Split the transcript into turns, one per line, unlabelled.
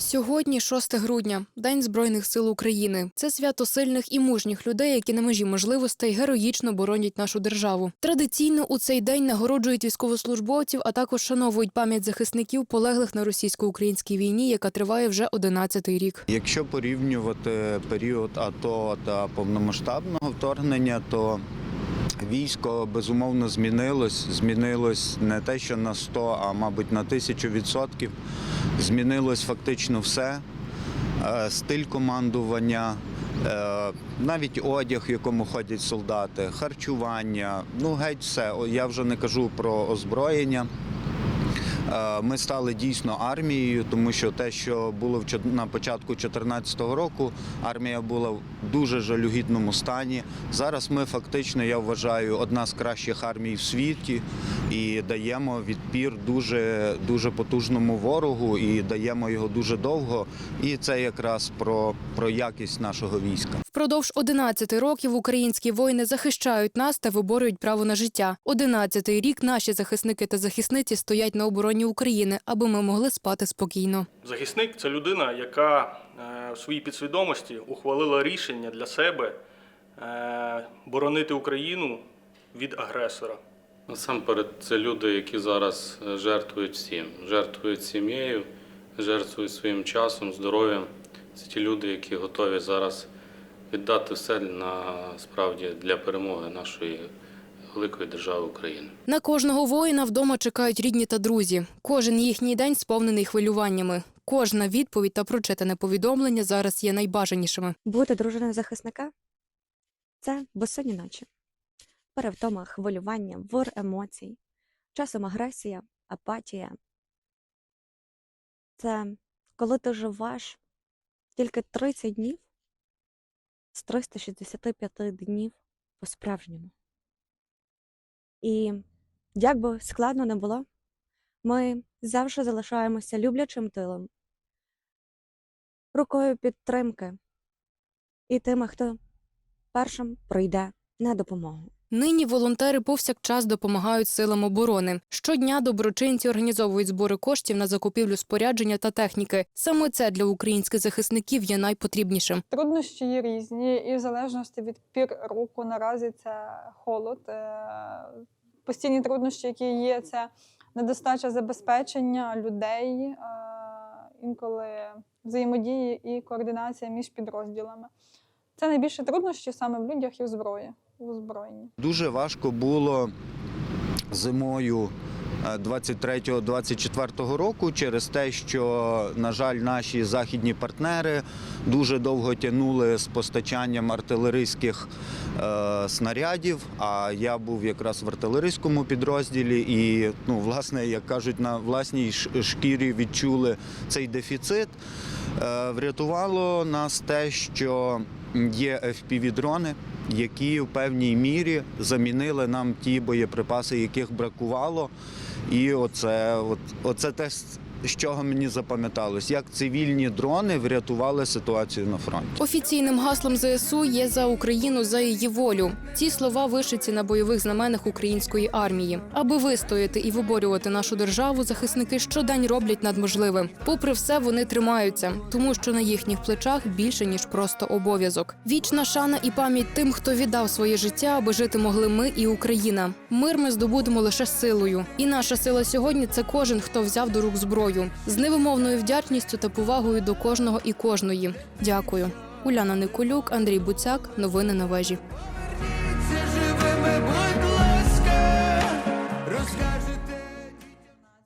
Сьогодні 6 грудня, День Збройних сил України. Це свято сильних і мужніх людей, які на межі можливостей героїчно боронять нашу державу. Традиційно у цей день нагороджують військовослужбовців, а також шановують пам'ять захисників, полеглих на російсько-українській війні, яка триває вже 11-й рік.
Якщо порівнювати період АТО та повномасштабного вторгнення, то військо безумовно змінилось. Змінилось не те, що на 100, а мабуть на тисячу відсотків. Змінилось фактично все. Е, Стиль командування, е, навіть одяг, в якому ходять солдати, харчування, ну геть все. Я вже не кажу про озброєння. Е, Ми стали дійсно армією, тому що те, що було на початку 2014 року, армія була в дуже жалюгідному стані. Зараз ми фактично, я вважаю, одна з кращих армій в світі і даємо відпір дуже, дуже потужному ворогу і даємо його дуже довго. І це якраз про, про якість нашого війська.
Впродовж 11 років українські воїни захищають нас та виборюють право на життя. 11-й рік наші захисники та захисниці стоять на обороні України, аби ми могли спати спокійно.
Захисник це людина, яка е, в своїй підсвідомості ухвалила рішення для себе е, боронити Україну від агресора.
Насамперед, це люди, які зараз е, жертвують всім, жертвують сім'єю, жертвують своїм часом, здоров'ям. Це ті люди, які готові зараз віддати все на справді для перемоги нашої великої держави України.
На кожного воїна вдома чекають рідні та друзі. Кожен їхній день сповнений хвилюваннями. Кожна відповідь та прочитане повідомлення зараз є найбажанішими.
Бути дружиною захисника це безсонні ночі, перевтома, хвилювання, вор емоцій, часом агресія, апатія. Це коли ти живеш тільки 30 днів з 365 днів по-справжньому. І як би складно не було, ми завжди залишаємося люблячим тилом, рукою підтримки і тими, хто першим прийде на допомогу.
Нині волонтери повсякчас допомагають силам оборони. Щодня доброчинці організовують збори коштів на закупівлю спорядження та техніки. Саме це для українських захисників є найпотрібнішим.
Труднощі є різні, і в залежності від пір року наразі це холод. Е, Постійні труднощі, які є, це недостача забезпечення людей, е, інколи взаємодії і координація між підрозділами. Це найбільше труднощі саме в людях і в зброї, в озброєнні.
Дуже важко було зимою 23-24 року через те, що, на жаль, наші західні партнери дуже довго тягнули з постачанням артилерійських е, снарядів. А я був якраз в артилерійському підрозділі, і, ну, власне, як кажуть, на власній шкірі відчули цей дефіцит. Е, врятувало нас те, що є FPV-дрони, які в певній мірі замінили нам ті боєприпаси, яких бракувало. І оце, от, оце те, з чого мені запам'яталось, як цивільні дрони врятували ситуацію на фронті.
Офіційним гаслом ЗСУ є за Україну за її волю. Ці слова вишиті на бойових знаменах української армії. Аби вистояти і виборювати нашу державу, захисники щодень роблять надможливе. Попри все, вони тримаються, тому що на їхніх плечах більше ніж просто обов'язок. Вічна шана і пам'ять тим, хто віддав своє життя, аби жити могли ми і Україна. Мир ми здобудемо лише силою. І наша сила сьогодні це кожен, хто взяв до рук зброю з невимовною вдячністю та повагою до кожного і кожної. Дякую. Уляна Николюк, Андрій Буцяк. Новини на вежі.